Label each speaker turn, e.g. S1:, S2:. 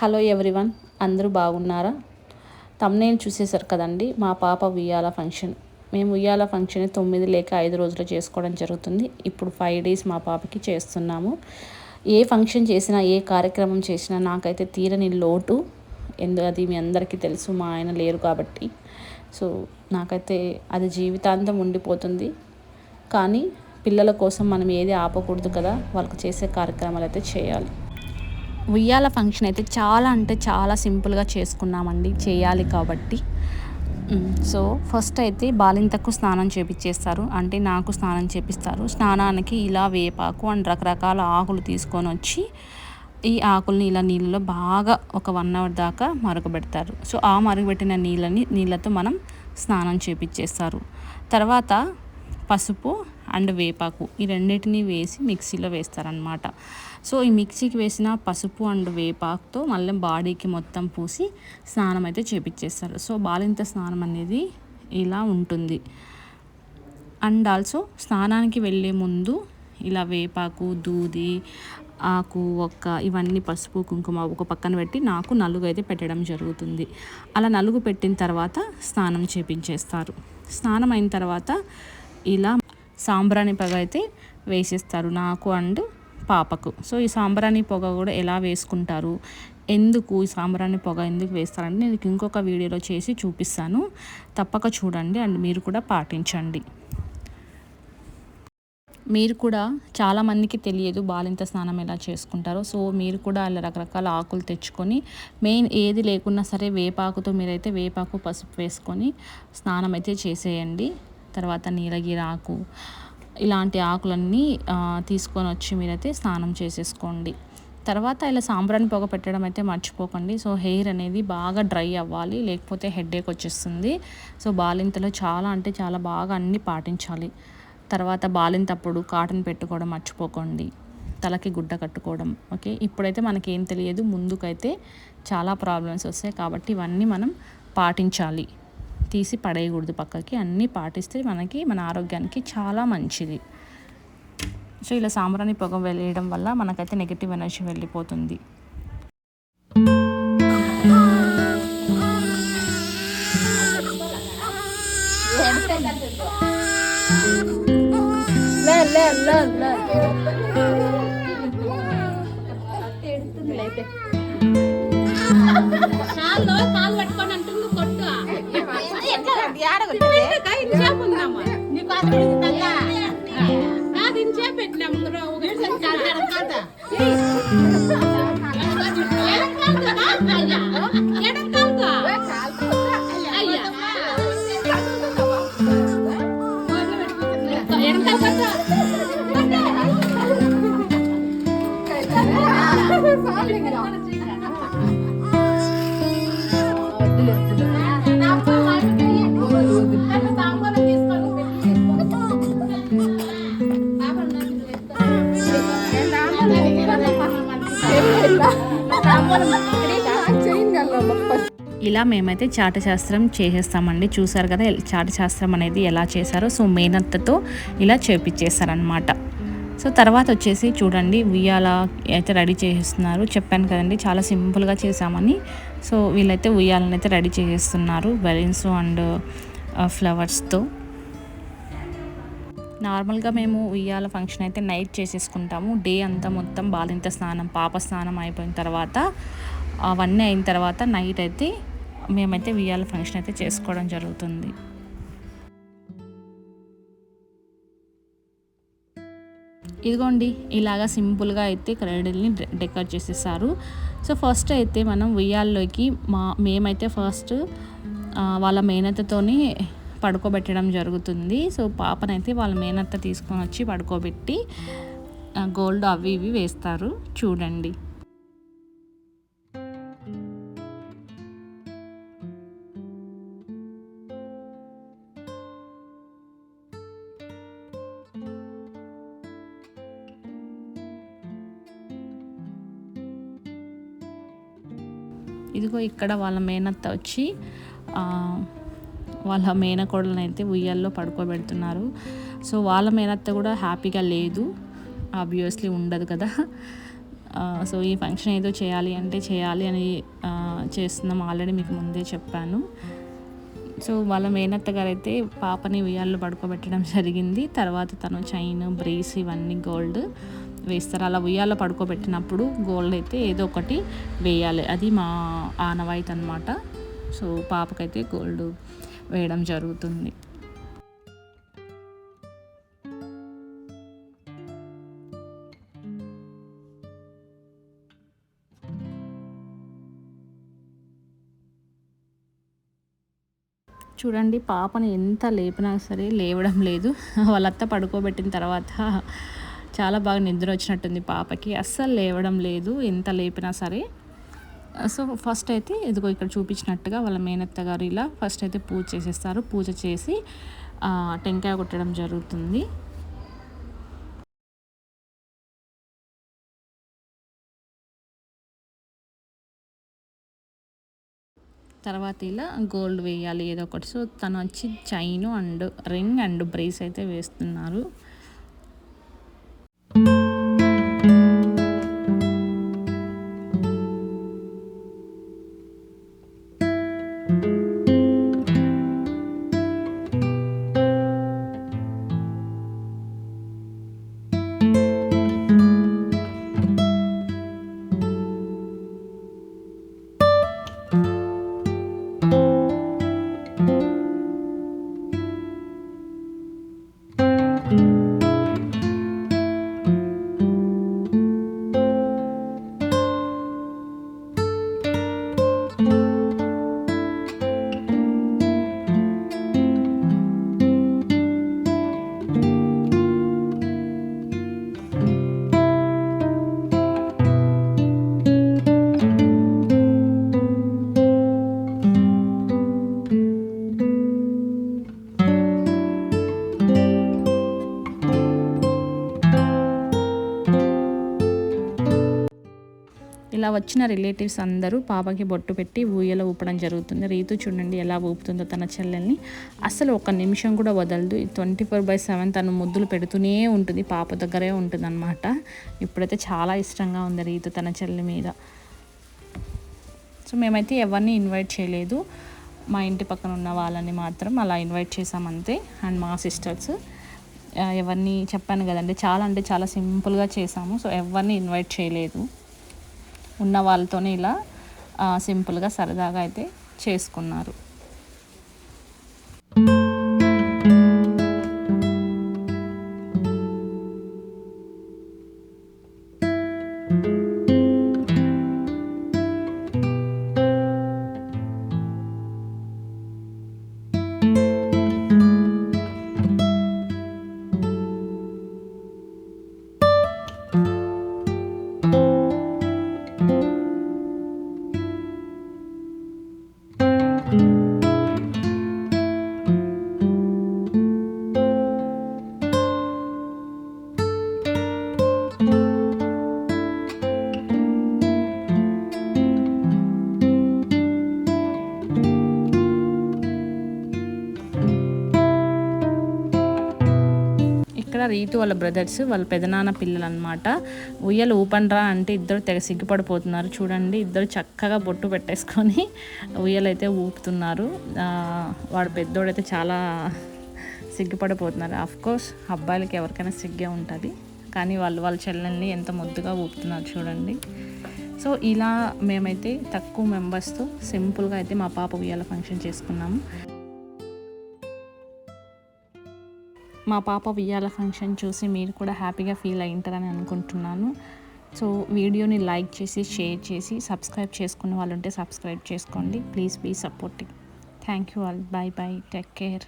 S1: Hello everyone అందరూ బాగున్నారా? Thumbnail చూసేసారు కదండి మా పాప ఉయ్యాల ఫంక్షన్. మేము ఉయ్యాల ఫంక్షన్ తొమ్మిది లేక ఐదు రోజులు చేసుకోవడం జరుగుతుంది. ఇప్పుడు ఫైవ్ డేస్ మా పాపకి చేస్తున్నాము. ఏ ఫంక్షన్ చేసినా ఏ కార్యక్రమం చేసినా నాకైతే తీరని లోటు. ఎందు అది మీ అందరికీ తెలుసు మా ఆయన లేరు కాబట్టి. సో నాకైతే అది జీవితాంతం ఉండిపోతుంది. కానీ పిల్లల కోసం మనం ఏది ఆపకూడదు కదా వాళ్ళకి చేసే కార్యక్రమాలు అయితే చేయాలి. ఉయ్యాల ఫంక్షన్ అయితే చాలా అంటే చాలా సింపుల్గా చేసుకున్నామండి చేయాలి కాబట్టి. సో ఫస్ట్ అయితే బాలింతకు స్నానం చేపించేస్తారు అంటే నాకు స్నానం చేపిస్తారు. స్నానానికి ఇలా వేపాకు అండ్ రకరకాల ఆకులు తీసుకొని వచ్చి ఈ ఆకుల్ని ఇలా నీళ్ళలో బాగా ఒక వన్ అవర్ దాకా మరుగుపెడతారు సో ఆ మరగబెట్టిన నీళ్ళని నీళ్ళతో మనం స్నానం చేపించేస్తారు తర్వాత పసుపు అండ్ వేపాకు ఈ రెండింటిని వేసి మిక్సీలో వేస్తారనమాట సో ఈ మిక్సీకి వేసిన పసుపు అండ్ వేపాకుతో మళ్ళీ బాడీకి మొత్తం పూసి స్నానం అయితే చేపించేస్తారు సో బాలింత స్నానం అనేది ఇలా ఉంటుంది. అండ్ ఆల్సో స్నానానికి వెళ్ళే ముందు ఇలా వేపాకు దూది ఆకు ఒక్క ఇవన్నీ పసుపు కుంకుమ ఒక పక్కన పెట్టి నాకు నలుగు అయితే పెట్టడం జరుగుతుంది. అలా నలుగు పెట్టిన తర్వాత స్నానం చేపించేస్తారు. స్నానం అయిన తర్వాత ఇలా సాంబ్రాణి పగ అయితే వేసేస్తారు. నాకు అండ్ పాపకు. సో ఈ సాంబ్రాణి పొగ కూడా ఎలా వేసుకుంటారు? ఎందుకు ఈ సాంబ్రాణి పొగ ఎందుకు వేస్తారంటే నేను ఇంకొక వీడియోలో చేసి చూపిస్తాను. తప్పక చూడండి అండ్ మీరు కూడా పాటించండి. మీరు కూడా చాలామందికి తెలియదు బాలింత స్నానం ఎలా చేసుకుంటారో. సో మీరు కూడా అలా రకరకాల ఆకులు తెచ్చుకొని మెయిన్ ఏది లేకున్నా సరే వేపాకుతో మీరైతే వేపాకు పసుపు వేసుకొని స్నానం అయితే చేసేయండి. తర్వాత నీలగిరి ఆకు ఇలాంటి ఆకులన్నీ తీసుకొని వచ్చి మీరైతే స్నానం చేసేసుకోండి. తర్వాత ఇలా సాంబ్రాన్ని పొగ పెట్టడం అయితే మర్చిపోకండి. సో హెయిర్ అనేది బాగా డ్రై అవ్వాలి లేకపోతే హెడేక్ వచ్చేస్తుంది. సో బాలింతలో చాలా అంటే చాలా బాగా అన్నీ పాటించాలి. తర్వాత బాలింతప్పుడు కాటన్ పెట్టుకోవడం మర్చిపోకండి. తలకి గుడ్డ కట్టుకోవడం ఓకే? ఇప్పుడైతే మనకేం తెలియదు ముందుకైతే చాలా ప్రాబ్లమ్స్ వస్తాయి కాబట్టి ఇవన్నీ మనం పాటించాలి. తీసి పడేయకూడదు పక్కకి. అన్నీ పాటిస్తే మనకి మన ఆరోగ్యానికి చాలా మంచిది. సో ఇలా సాంబ్రాణి పొగ వెళ్ళడం వల్ల మనకైతే నెగిటివ్ ఎనర్జీ వెళ్ళిపోతుంది.
S2: కాలు నీకు కాదు ఇంచేపు పెట్టినాము
S1: ఇలా మేమైతే చాటశాస్త్రం చేసేస్తామండి. చూసారు కదా చాటశాస్త్రం అనేది ఎలా చేశారో సో మేనత్తతో ఇలా చేపించేస్తారనమాట సో తర్వాత వచ్చేసి చూడండి ఉయ్యాల అయితే రెడీ చేసేస్తున్నారు. చెప్పాను కదండి చాలా సింపుల్గా చేసామని సో వీళ్ళైతే ఉయ్యాలని అయితే రెడీ చేసేస్తున్నారు బెలూన్స్ అండ్ ఫ్లవర్స్తో. నార్మల్గా మేము ఉయ్యాల ఫంక్షన్ అయితే నైట్ చేసేసుకుంటాము. డే అంతా మొత్తం బాలింత స్నానం పాప స్నానం అయిపోయిన తర్వాత అవన్నీ అయిన తర్వాత నైట్ అయితే మేమైతే ఉయ్యాల ఫంక్షన్ అయితే చేసుకోవడం జరుగుతుంది. ఇదిగోండి ఇలాగా సింపుల్గా అయితే క్రైడల్ని డెకరేట్ చేసేసారు. సో ఫస్ట్ అయితే మనం ఉయ్యాల్లోకి మా మేమైతే ఫస్ట్ వాళ్ళ మేనత్తతోని పడుకోబెట్టడం జరుగుతుంది. సో పాపనైతే వాళ్ళ మేనత్త తీసుకొని వచ్చి పడుకోబెట్టి గోల్డ్ అవి ఇవి వేస్తారు. చూడండి. ఇదిగో ఇక్కడ వాళ్ళ మేనత్త వచ్చి వాళ్ళ మేనకోడలను అయితే ఉయ్యాల్లో పడుకోబెడుతున్నారు. సో వాళ్ళ మేనత్త కూడా హ్యాపీగా లేదు. ఆబ్వియస్లీ ఉండదు కదా. సో ఈ ఫంక్షన్ ఏదో చేయాలి అంటే చేయాలి అని చేస్తున్నాం ఆల్రెడీ మీకు ముందే చెప్పాను. సో వాళ్ళ మేనత్త గారు అయితే పాపని ఉయ్యాల్లో పడుకోబెట్టడం జరిగింది. తర్వాత తను చైన్ బ్రేస్ ఇవన్నీ గోల్డ్ వేస్తారు. అలా ఉయ్యాల్లో పడుకోబెట్టినప్పుడు గోల్డ్ అయితే ఏదో ఒకటి వేయాలి. అది మా ఆనవాయితీ అనమాట సో పాపకైతే గోల్డ్ వేయడం జరుగుతుంది. చూడండి పాపని ఎంత లేపినా సరే లేవడం లేదు. వాళ్ళత్త పడుకోబెట్టిన తర్వాత చాలా బాగా నిద్ర వచ్చినట్టుంది పాపకి. అస్సలు లేవడం లేదు ఎంత లేపినా సరే. సో ఫస్ట్ అయితే ఇదిగో ఇక్కడ చూపించినట్టుగా వాళ్ళ మేనత్త గారు ఇలా ఫస్ట్ అయితే పూజ చేసేస్తారు. పూజ చేసి టెంకాయ కొట్టడం జరుగుతుంది. తర్వాత ఇలా గోల్డ్ వేయాలి ఏదో ఒకటి. సో తను వచ్చి chain and ring and brace అయితే వేస్తున్నారు. వచ్చిన రిలేటివ్స్ అందరూ పాపకి బొట్టు పెట్టి ఊయలో ఊపడం జరుగుతుంది. రీతు చూడండి ఎలా ఊపుతుందో తన చెల్లెల్ని. అసలు ఒక నిమిషం కూడా వదలదు. ట్వంటీ ఫోర్ బై సెవెన్ తను ముద్దులు పెడుతూనే ఉంటుంది. పాప దగ్గరే ఉంటుంది అనమాట ఇప్పుడైతే చాలా ఇష్టంగా ఉంది రీతు తన చెల్లి మీద. సో మేమైతే ఎవరిని ఇన్వైట్ చేయలేదు. మా ఇంటి పక్కన ఉన్న వాళ్ళని మాత్రం అలా ఇన్వైట్ చేసామంతే అండ్ మా సిస్టర్స్ ఎవరిని చెప్పాను కదండి. చాలా అంటే చాలా సింపుల్గా చేసాము సో ఎవరిని ఇన్వైట్ చేయలేదు. ఉన్న వాళ్ళతోనే ఇలా ఆ, సింపుల్గా సరదాగా అయితే చేసుకున్నారు. ఇక్కడ రీతు వాళ్ళ బ్రదర్స్ వాళ్ళ పెదనాన్న పిల్లలు అనమాట ఉయ్యలు ఊపండ్రా అంటే ఇద్దరు తెగ సిగ్గుపడిపోతున్నారు. చూడండి ఇద్దరు చక్కగా బొట్టు పెట్టేసుకొని ఉయ్యలైతే ఊపుతున్నారు. వాడు పెద్దోడైతే చాలా సిగ్గుపడిపోతున్నారు. ఆఫ్ కోర్స్ అబ్బాయిలకి ఎవరికైనా సిగ్గే ఉంటుంది. కానీ వాళ్ళు వాళ్ళ చెల్లెల్ని ఎంత ముద్దుగా ఊపుతున్నారు చూడండి. సో ఇలా మేమైతే తక్కువ మెంబర్స్తో సింపుల్గా అయితే మా పాప ఉయ్యాల ఫంక్షన్ చేసుకున్నాము. మా పాప ఉయ్యాల ఫంక్షన్ చూసి మీరు కూడా హ్యాపీగా ఫీల్ అయింటారని అనుకుంటున్నాను. సో వీడియోని లైక్ చేసి షేర్ చేసి సబ్స్క్రైబ్ చేసుకున్న వాళ్ళు ఉంటే సబ్స్క్రైబ్ చేసుకోండి. Please be supporting thank you all. Bye bye take care.